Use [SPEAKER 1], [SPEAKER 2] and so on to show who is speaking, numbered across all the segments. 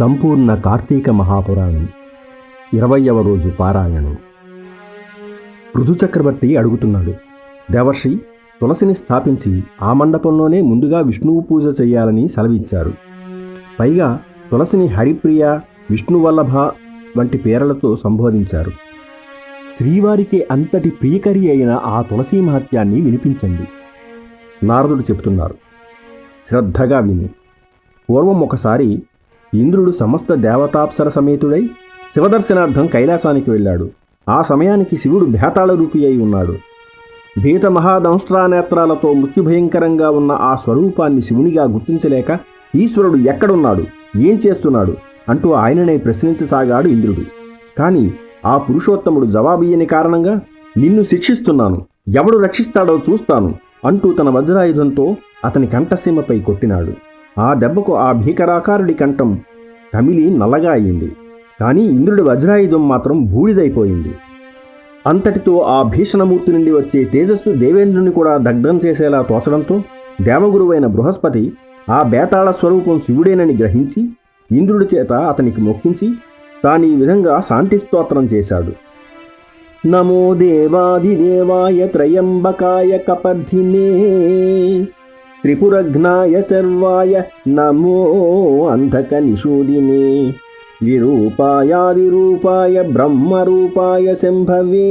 [SPEAKER 1] సంపూర్ణ కార్తీక మహాపురాణం. ఇరవయవ రోజు పారాయణం. ఋతుచక్రవర్తి అడుగుతున్నాడు దేవర్షి తులసిని స్థాపించి ఆ మండపంలోనే ముందుగా విష్ణువు పూజ చేయాలని సెలవిచ్చారు. పైగా తులసిని హరిప్రియ విష్ణువల్లభ వంటి పేర్లతో సంబోధించారు. శ్రీవారికి అంతటి ప్రియకరి అయిన ఆ తులసీ మహత్యాన్ని వినిపించండి. నారదుడు చెబుతున్నారు శ్రద్ధగా విని. పూర్వం ఒకసారి ఇంద్రుడు సమస్త దేవతాప్సర సమేతుడై శివదర్శనార్థం కైలాసానికి వెళ్ళాడు. ఆ సమయానికి శివుడు భేతాళ రూపి అయి ఉన్నాడు. భీత మహాదంష్ట్రానేత్రాలతో మృత్యుభయంకరంగా ఉన్న ఆ స్వరూపాన్ని శివునిగా గుర్తించలేక ఈశ్వరుడు ఎక్కడున్నాడు? ఏం చేస్తున్నాడు? అంటూ ఆయననే ప్రశ్నించసాగాడు ఇంద్రుడు. కానీ ఆ పురుషోత్తముడు జవాబియ్యని కారణంగా నిన్ను శిక్షిస్తున్నాను ఎవడు రక్షిస్తాడో చూస్తాను అంటూ తన వజ్రాయుధంతో అతని కంఠసీమపై కొట్టినాడు. ఆ దెబ్బకు ఆ భీకరాకారుడి కంఠం కమిలి నల్లగా అయింది. కానీ ఇంద్రుడి వజ్రాయుధం మాత్రం బూడిదైపోయింది. అంతటితో ఆ భీషణమూర్తి నుండి వచ్చే తేజస్సు దేవేంద్రుని కూడా దగ్ధం చేసేలా తోచడంతో దేవగురువైన బృహస్పతి ఆ బేతాళ స్వరూపం శివుడేనని గ్రహించి ఇంద్రుడి చేత అతనికి మొక్కించి తాను ఈ విధంగా శాంతి స్తోత్రం చేశాడు. నమో దేవాదిదేవాయ త్రయంబకాయ కపర్ధినే త్రిపురఘ్నాయ సర్వాయ నమో అంధక నిషూదినే విరూపాయాదిరూపాయ బ్రహ్మరూపాయ శంభవే.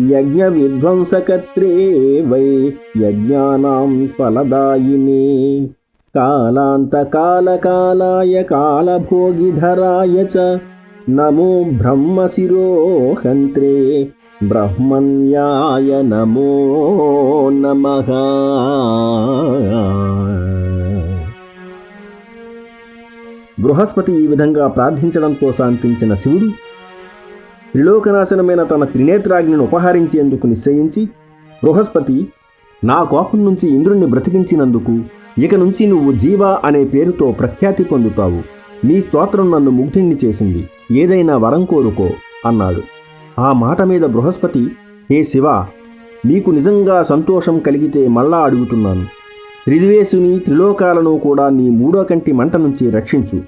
[SPEAKER 1] యజ్ఞ విధ్వంసకర్త్రే వై యజ్ఞానాం ఫలదాయినే. కాలాంతకాలకాలాయ కాలభోగిధరాయ చ నమో బ్రహ్మశిరోహంత్రే. బ్రహ్మణ్యాయ నమో నమ బృహస్పతి ఈ విధంగా ప్రార్థించడంతో శాంతించిన శివుడు త్రిలోకనాశనమైన తన త్రినేత్రాగ్నిని ఉపహరించేందుకు నిశ్చయించి బృహస్పతి నా కోపం నుంచి ఇంద్రుణ్ణి బ్రతికించినందుకు ఇక నుంచి నువ్వు జీవ అనే పేరుతో ప్రఖ్యాతి పొందుతావు. నీ స్తోత్రం నన్ను ముగ్ధుణ్ణి చేసింది. ఏదైనా వరం కోరుకో అన్నాడు. ఆ మాట మీద బృహస్పతి ఏ శివ నీకు నిజంగా సంతోషం కలిగితే మళ్ళా అడుగుతున్నాను. త్రిదివేశుని త్రిలోకాలను కూడా నీ మూడో కంటి మంట నుంచి రక్షించు.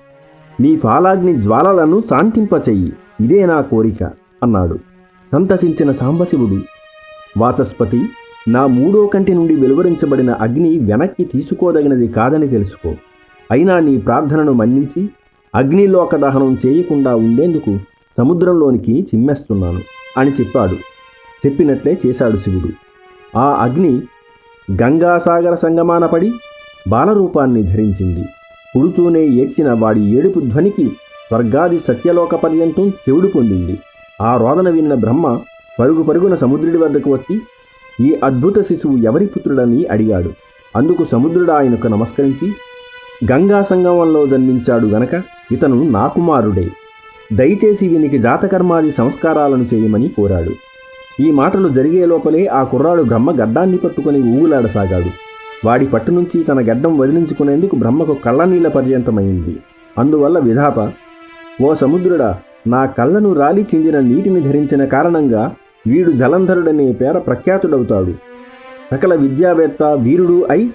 [SPEAKER 1] నీ ఫాలాగ్ని జ్వాలలను శాంతింపచెయ్యి ఇదే నా కోరిక అన్నాడు. సంతసించిన సాంబశివుడు వాచస్పతి నా మూడో కంటి నుండి వెలువరించబడిన అగ్ని వెనక్కి తీసుకోదగినది కాదని తెలుసుకో. అయినా నీ ప్రార్థనను మన్నించి అగ్నిలోక దహనం చేయకుండా ఉండేందుకు సముద్రంలోనికి చిమ్మేస్తున్నాను అని చెప్పాడు. చెప్పినట్లే చేశాడు శివుడు. ఆ అగ్ని గంగాసాగర సంగమాన పడి బాలరూపాన్ని ధరించింది. పుడుతూనే ఏడ్చిన వాడి ఏడుపు ధ్వనికి స్వర్గాది సత్యలోక పర్యంతం చెవుడు పొందింది. ఆ రోదన విన్న బ్రహ్మ పరుగు పరుగున సముద్రుడి వద్దకు వచ్చి ఈ అద్భుత శిశువు ఎవరి పుత్రుడని అడిగాడు. అందుకు సముద్రుడు ఆయనకు నమస్కరించి గంగా సంగమంలో జన్మించాడు గనక ఇతను నా కుమారుడే. దయచేసి వీనికి జాతకర్మాది సంస్కారాలను చేయమని కోరాడు. ఈ మాటలు జరిగే లోపలే ఆ కుర్రాడు బ్రహ్మ గడ్డాన్ని పట్టుకొని ఊగులాడసాగాడు. వాడి పట్టు నుంచి తన గడ్డం వదిలించుకునేందుకు బ్రహ్మకు కళ్ళనీళ్ళ పర్యంతమైంది. అందువల్ల విధాత ఓ సముద్రుడా నా కళ్ళను రాలి చెందిన నీటిని ధరించిన కారణంగా వీడు జలంధరుడనే పేర ప్రఖ్యాతుడవుతాడు. సకల విద్యావేత్త వీరుడు అయి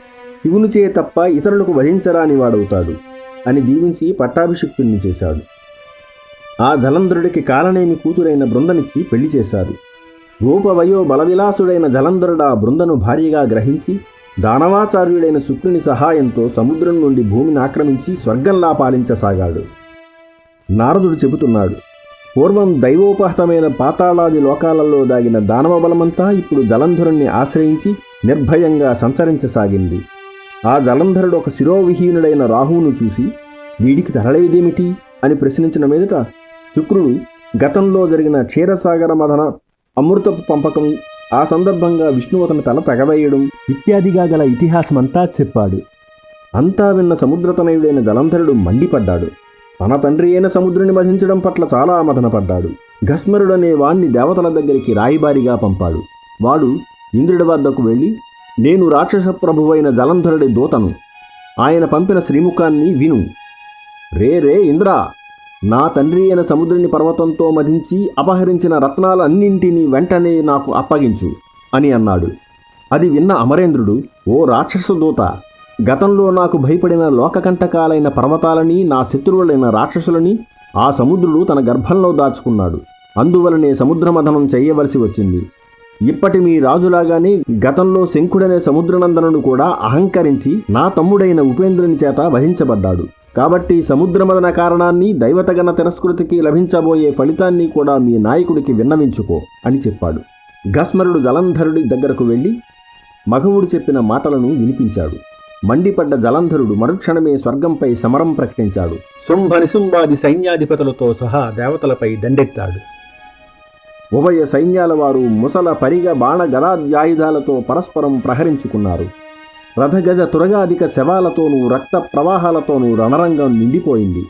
[SPEAKER 1] శివునిచే తప్ప ఇతరులకు వధించరాని వాడవుతాడు అని దీవించి పట్టాభిషిక్తుణ్ణి చేశాడు. ఆ జలంధరుడికి కాలనేమి కూతురైన బృందనిచ్చి పెళ్ళి చేశారు. రూపవయో బలవిలాసుడైన జలంధరుడు ఆ బృందను భార్యగా గ్రహించి దానవాచార్యుడైన శుక్రుని సహాయంతో సముద్రం నుండి భూమిని ఆక్రమించి స్వర్గంలా పాలించసాగాడు. నారదుడు చెబుతున్నాడు పూర్వం దైవోపహతమైన పాతాళాది లోకాలలో దాగిన దానవ బలమంతా ఇప్పుడు జలంధరుణ్ణి ఆశ్రయించి నిర్భయంగా సంచరించసాగింది. ఆ జలంధరుడు ఒక శిరోవిహీనుడైన రాహువును చూసి వీడికి తరలేదేమిటి అని ప్రశ్నించిన మీదట శుక్రుడు గతంలో జరిగిన క్షీరసాగర మథన అమృతపు పంపకం ఆ సందర్భంగా విష్ణు అతని తల తెగవేయడం ఇత్యాదిగా గల ఇతిహాసమంతా చెప్పాడు. అంతా విన్న సముద్రతనయుడైన జలంధరుడు మండిపడ్డాడు. తన తండ్రి అయిన సముద్రుని వధించడం పట్ల చాలా మదనపడ్డాడు. గస్మరుడనే వాణ్ణి దేవతల దగ్గరికి రాయిబారిగా పంపాడు. వాడు ఇంద్రుడి వద్దకు వెళ్ళి నేను రాక్షస ప్రభువైన జలంధరుడి దూతను. ఆయన పంపిన శ్రీముఖాన్ని విను. రే రే ఇంద్రా! నా తండ్రి అయిన సముద్రుని పర్వతంతో మధించి అపహరించిన రత్నాలన్నింటినీ వెంటనే నాకు అప్పగించు అని అన్నాడు. అది విన్న అమరేంద్రుడు ఓ రాక్షస దూత గతంలో నాకు భయపడిన లోకకంటకాలైన పర్వతాలని నా శత్రువులైన రాక్షసులని ఆ సముద్రుడు తన గర్భంలో దాచుకున్నాడు. అందువలనే సముద్రమథనం చేయవలసి వచ్చింది. ఇప్పటి మీ రాజులాగానే గతంలో శంఖుడనే సముద్రనందనుడు కూడా అహంకరించి నా తమ్ముడైన ఉపేంద్రుని చేత వహించబడ్డాడు కాబట్టి సముద్రమదన కారణాన్ని దైవతగణ తిరస్కృతికి లభించబోయే ఫలితాన్ని కూడా మీ నాయకుడికి విన్నవించుకో అని చెప్పాడు. గస్మరుడు జలంధరుడి దగ్గరకు వెళ్ళి మగవుడు చెప్పిన మాటలను వినిపించాడు. మండిపడ్డ జలంధరుడు మరుక్షణమే స్వర్గంపై సమరం ప్రకటించాడు. శుంభ నిశుంభాది సైన్యాధిపతులతో సహా దేవతలపై దండెత్తాడు. ఉభయ సైన్యాల వారు ముసల పరిగ బాణ గదాధ్యాయుధాలతో పరస్పరం ప్రహరించుకున్నారు. రథగజ తురగాధిక శవాలతోనూ రక్త ప్రవాహాలతోనూ రణరంగం నిండిపోయింది.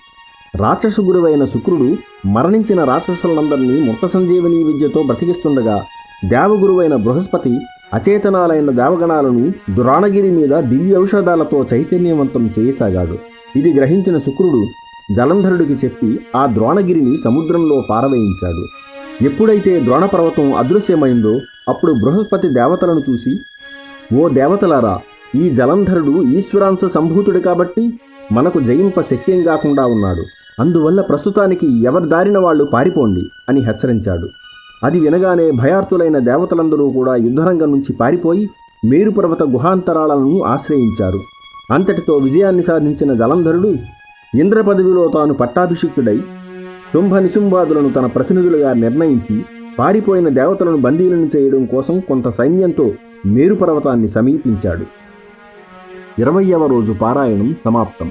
[SPEAKER 1] రాక్షసు గురువైన శుక్రుడు మరణించిన రాక్షసులందరినీ ముక్త సంజీవని విద్యతో బ్రతికిస్తుండగా దేవగురువైన బృహస్పతి అచేతనాలైన దేవగణాలను దురాణగిరి మీద దివ్య ఔషధాలతో చైతన్యవంతం చేయసాగాడు. ఇది గ్రహించిన శుక్రుడు జలంధరుడికి చెప్పి ఆ ద్రోణగిరిని సముద్రంలో పారవేయించాడు. ఎప్పుడైతే ద్రోణపర్వతం అదృశ్యమైందో అప్పుడు బృహస్పతి దేవతలను చూసి ఓ దేవతలారా ఈ జలంధరుడు ఈశ్వరాంశ సంభూతుడు కాబట్టి మనకు జయింప శక్యం కాకుండా ఉన్నాడు. అందువల్ల ప్రస్తుతానికి ఎవరి దారిన వాళ్ళు పారిపోండి అని హెచ్చరించాడు. అది వినగానే భయార్థులైన దేవతలందరూ కూడా యుద్ధరంగం నుంచి పారిపోయి మేరుపర్వత గుహాంతరాలను ఆశ్రయించారు. అంతటితో విజయాన్ని సాధించిన జలంధరుడు ఇంద్ర పదవిలో తాను పట్టాభిషిక్తుడై శుంభ నిశుంభాదులను తన ప్రతినిధులుగా నిర్ణయించి పారిపోయిన దేవతలను బందీలను చేయడం కోసం కొంత సైన్యంతో మేరుపర్వతాన్ని సమీపించాడు. ఇరవయవ రోజు పారాయణం సమాప్తం.